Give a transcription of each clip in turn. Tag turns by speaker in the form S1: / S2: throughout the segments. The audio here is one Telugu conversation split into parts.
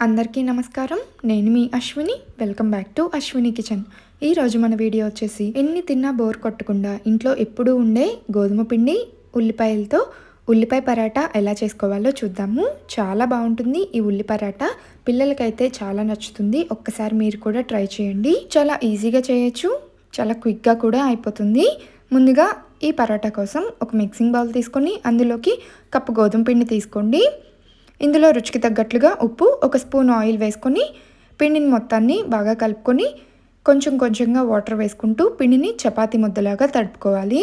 S1: అందరికీ నమస్కారం. నేను మీ Ashwini. Welcome back to Ashwini kitchen ఈరోజు మన వీడియో వచ్చేసి ఎన్ని తిన్నా బోర్ కొట్టకుండా ఇంట్లో ఎప్పుడూ ఉండే గోధుమ పిండి ఉల్లిపాయలతో ఉల్లిపాయ పరాటా ఎలా చేసుకోవాలో చూద్దాము. చాలా బాగుంటుంది ఈ ఉల్లి పరాటా. పిల్లలకైతే చాలా నచ్చుతుంది. ఒక్కసారి మీరు కూడా ట్రై చేయండి. చాలా ఈజీగా చేయొచ్చు. చాలా క్విక్గా కూడా అయిపోతుంది. ముందుగా ఈ పరాటా కోసం ఒక మిక్సింగ్ బౌల్ తీసుకొని అందులోకి కప్పు గోధుమ పిండి తీసుకోండి. ఇందులో రుచికి తగ్గట్లుగా ఉప్పు ఒక స్పూన్ ఆయిల్ వేసుకొని పిండిని మొత్తాన్ని బాగా కలుపుకొని కొంచెం కొంచెంగా వాటర్ వేసుకుంటూ పిండిని చపాతి ముద్దలాగా తడుపుకోవాలి.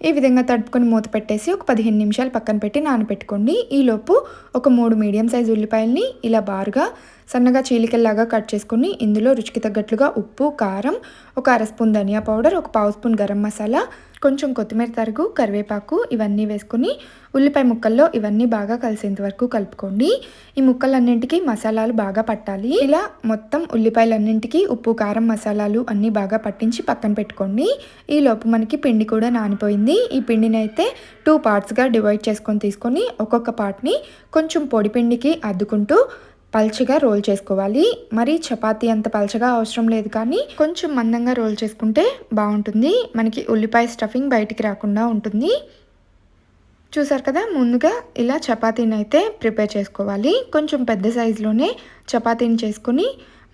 S1: ఈ విధంగా తడుపుకొని మూత పెట్టేసి ఒక పదిహేను నిమిషాలు పక్కన పెట్టి నానబెట్టుకోండి. ఈలోపు ఒక మూడు మీడియం సైజు ఉల్లిపాయల్ని ఇలా బారుగా సన్నగా చీలికల్లాగా కట్ చేసుకుని ఇందులో రుచికి తగ్గట్లుగా ఉప్పు కారం ఒక అర స్పూన్ ధనియా పౌడర్ ఒక పావు స్పూన్ గరం మసాలా కొంచెం కొత్తిమీర తరుగు కరివేపాకు ఇవన్నీ వేసుకొని ఉల్లిపాయ ముక్కల్లో ఇవన్నీ బాగా కలిసేంత వరకు కలుపుకోండి. ఈ ముక్కలన్నింటికి మసాలాలు బాగా పట్టాలి. ఇలా మొత్తం ఉల్లిపాయలన్నింటికి ఉప్పు కారం మసాలాలు అన్నీ బాగా పట్టించి పక్కన పెట్టుకోండి. ఈ లోపు మనకి పిండి కూడా నానిపోయింది. ఈ పిండిని అయితే టూ పార్ట్స్గా డివైడ్ చేసుకొని తీసుకొని ఒక్కొక్క పార్ట్ని కొంచెం పొడి పిండికి అద్దుకుంటూ పల్చగా రోల్ చేసుకోవాలి. మరి చపాతీ అంత పల్చగా అవసరం లేదు కానీ కొంచెం మందంగా రోల్ చేసుకుంటే బాగుంటుంది. మనకి ఉల్లిపాయ స్టఫింగ్ బయటికి రాకుండా ఉంటుంది. చూసారు కదా ముందుగా ఇలా చపాతీని అయితే ప్రిపేర్ చేసుకోవాలి. కొంచెం పెద్ద సైజులోనే చపాతీని చేసుకొని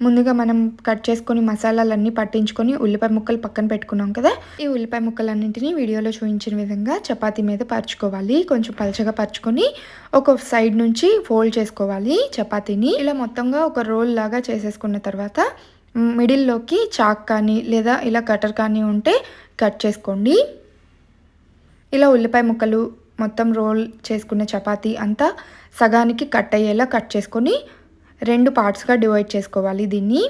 S1: ముందుగా మనం కట్ చేసుకొని మసాలాలన్నీ పట్టించుకొని ఉల్లిపాయ ముక్కలు పక్కన పెట్టుకున్నాం కదా ఈ ఉల్లిపాయ ముక్కలన్నింటినీ వీడియోలో చూపించిన విధంగా చపాతీ మీద పరుచుకోవాలి. కొంచెం పలచగా పరుచుకొని ఒక సైడ్ నుంచి ఫోల్డ్ చేసుకోవాలి చపాతీని. ఇలా మొత్తంగా ఒక రోల్ లాగా చేసేసుకున్న తర్వాత మిడిల్లోకి చాక్ కానీ లేదా ఇలా కటర్ కానీ ఉంటే కట్ చేసుకోండి. ఇలా ఉల్లిపాయ ముక్కలు మొత్తం రోల్ చేసుకున్న చపాతీ అంతా సగానికి కట్ అయ్యేలా కట్ చేసుకొని రెండు పార్ట్స్గా డివైడ్ చేసుకోవాలి దీన్ని.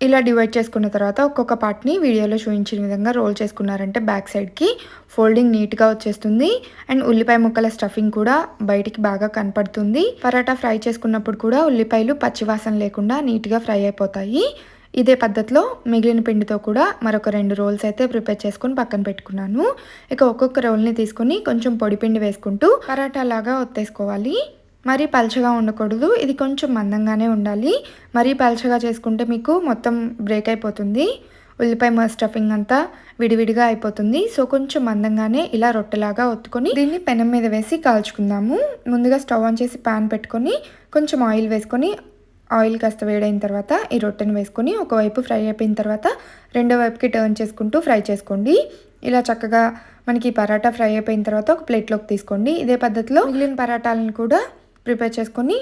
S1: ఇలా డివైడ్ చేసుకున్న తర్వాత ఒక్కొక్క పార్ట్ని వీడియోలో చూపించిన విధంగా రోల్ చేసుకున్నారంటే బ్యాక్ సైడ్కి ఫోల్డింగ్ నీట్గా వచ్చేస్తుంది. అండ్ ఉల్లిపాయ ముక్కల స్టఫింగ్ కూడా బయటికి బాగా కనపడుతుంది. పరాటా ఫ్రై చేసుకున్నప్పుడు కూడా ఉల్లిపాయలు పచ్చివాసన లేకుండా నీట్గా ఫ్రై అయిపోతాయి. ఇదే పద్ధతిలో మిగిలిన పిండితో కూడా మరొక రెండు రోల్స్ అయితే ప్రిపేర్ చేసుకుని పక్కన పెట్టుకున్నాను. ఇక ఒక్కొక్క రోల్ని తీసుకొని కొంచెం పొడి పిండి వేసుకుంటూ పరాటా లాగా ఒత్తేసుకోవాలి. మరీ పల్చగా ఉండకూడదు. ఇది కొంచెం మందంగానే ఉండాలి. మరీ పల్చగా చేసుకుంటే మీకు మొత్తం బ్రేక్ అయిపోతుంది. ఉల్లిపాయ స్టఫింగ్ అంతా విడివిడిగా అయిపోతుంది. సో కొంచెం మందంగానే ఇలా రొట్టెలాగా ఒత్తుకొని దీన్ని పెనం మీద వేసి కాల్చుకుందాము. ముందుగా స్టవ్ ఆన్ చేసి పాన్ పెట్టుకొని కొంచెం ఆయిల్ వేసుకొని ఆయిల్ కాస్త వేడైన తర్వాత ఈ రొట్టెను వేసుకొని ఒకవైపు ఫ్రై అయిపోయిన తర్వాత రెండో వైపుకి టర్న్ చేసుకుంటూ ఫ్రై చేసుకోండి. ఇలా చక్కగా మనకి పరాటా ఫ్రై అయిపోయిన తర్వాత ఒక ప్లేట్లోకి తీసుకోండి. ఇదే పద్ధతిలో మిగిలిన పరాటాలను కూడా ప్రిపేర్ చేసుకొని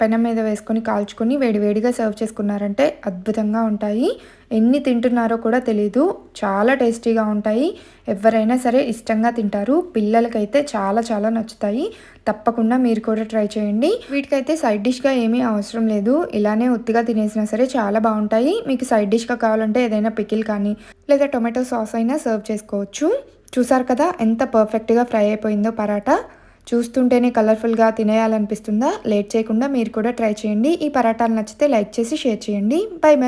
S1: పెనం మీద వేసుకొని కాల్చుకొని వేడివేడిగా సర్వ్ చేసుకున్నారంటే అద్భుతంగా ఉంటాయి. ఎన్ని తింటున్నారో కూడా తెలీదు. చాలా టేస్టీగా ఉంటాయి. ఎవరైనా సరే ఇష్టంగా తింటారు. పిల్లలకైతే చాలా చాలా నచ్చుతాయి. తప్పకుండా మీరు కూడా ట్రై చేయండి. వీటికైతే సైడ్ డిష్గా ఏమీ అవసరం లేదు. ఇలానే ఉత్తిగా తినేసినా సరే చాలా బాగుంటాయి. మీకు సైడ్ డిష్గా కావాలంటే ఏదైనా పికిల్ కానీ లేదా టొమాటో సాస్ అయినా సర్వ్ చేసుకోవచ్చు. చూసారు కదా ఎంత పర్ఫెక్ట్గా ఫ్రై అయిపోయిందో పరాటా. చూస్తుంటేనే కలర్ఫుల్గా తినేయాలనిపిస్తుందా? లేట్ చేయకుండా మీరు కూడా ట్రై చేయండి. ఈ పరాటాలు నచ్చితే లైక్ చేసి షేర్ చేయండి. Bye bye.